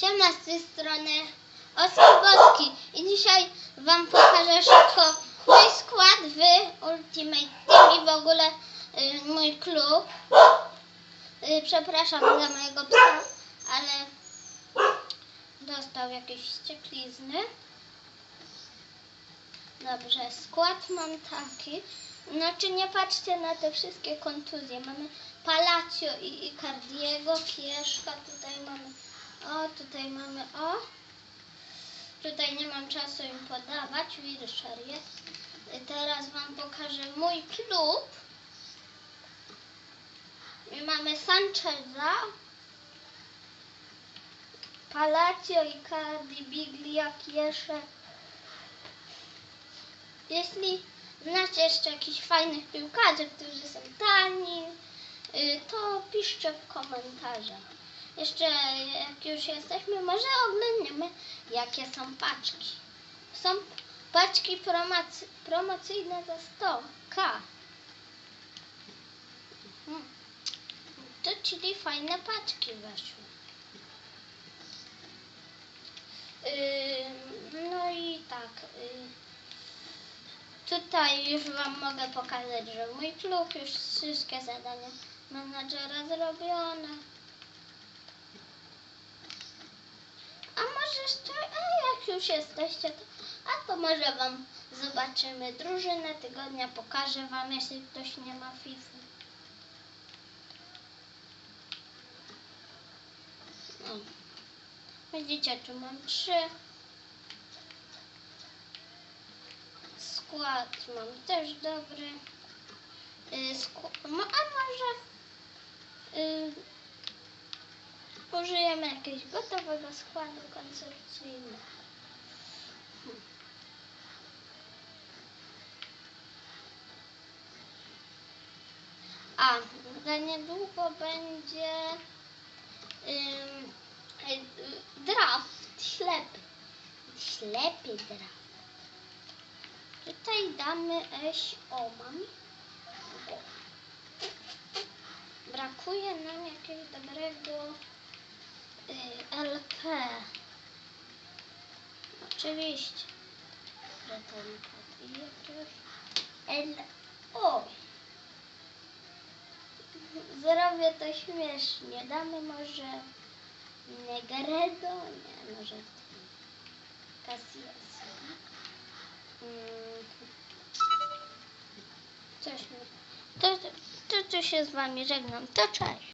Siema z tej strony Osobowski i dzisiaj Wam pokażę szybko mój skład w Ultimate Team i w ogóle y, mój klub. Y, przepraszam za mojego psa, ale dostał jakieś ścieklizny. Dobrze, skład mam taki. Znaczy nie patrzcie na te wszystkie kontuzje. Mamy Palacio i Icardiego, Kieszka, tutaj mamy o, tutaj mamy o. Tutaj nie mam czasu im podawać, Wilshere jest. Teraz Wam pokażę mój klub. I mamy Sancheza, Palacio, Icardi, Biglia, Kieszek. Jeśli znacie jeszcze jakichś fajnych piłkarzy, którzy są tani, y, to piszcie w komentarzach. Jeszcze jak już jesteśmy, może oglądniemy jakie są paczki. Są paczki promocy, promocyjne za 100k. Hmm. To czyli fajne paczki weszły. No i tak. y, Tutaj już Wam mogę pokazać, że mój klub już wszystkie zadania menadżera zrobione. Jeszcze, a jak już jesteście, to, a to może Wam zobaczymy drużynę tygodnia, pokażę Wam, jeśli ktoś nie ma FIFA. Widzicie, tu mam trzy. Skład mam też dobry. Y, no, a może y, użyjemy jakiegoś gotowego składu koncepcyjnego. Hmm. A, za niedługo będzie draft ślepy. Ślepy draft. Tutaj damy eś oman. Brakuje nam jakiegoś dobrego LP. Oczywiście. Że ten i jakiegoś L. O! Zrobię to śmiesznie. Damy może Negredo? Nie, może Casillas. Mm. Coś mi... To, to, to się z wami żegnam. To cześć.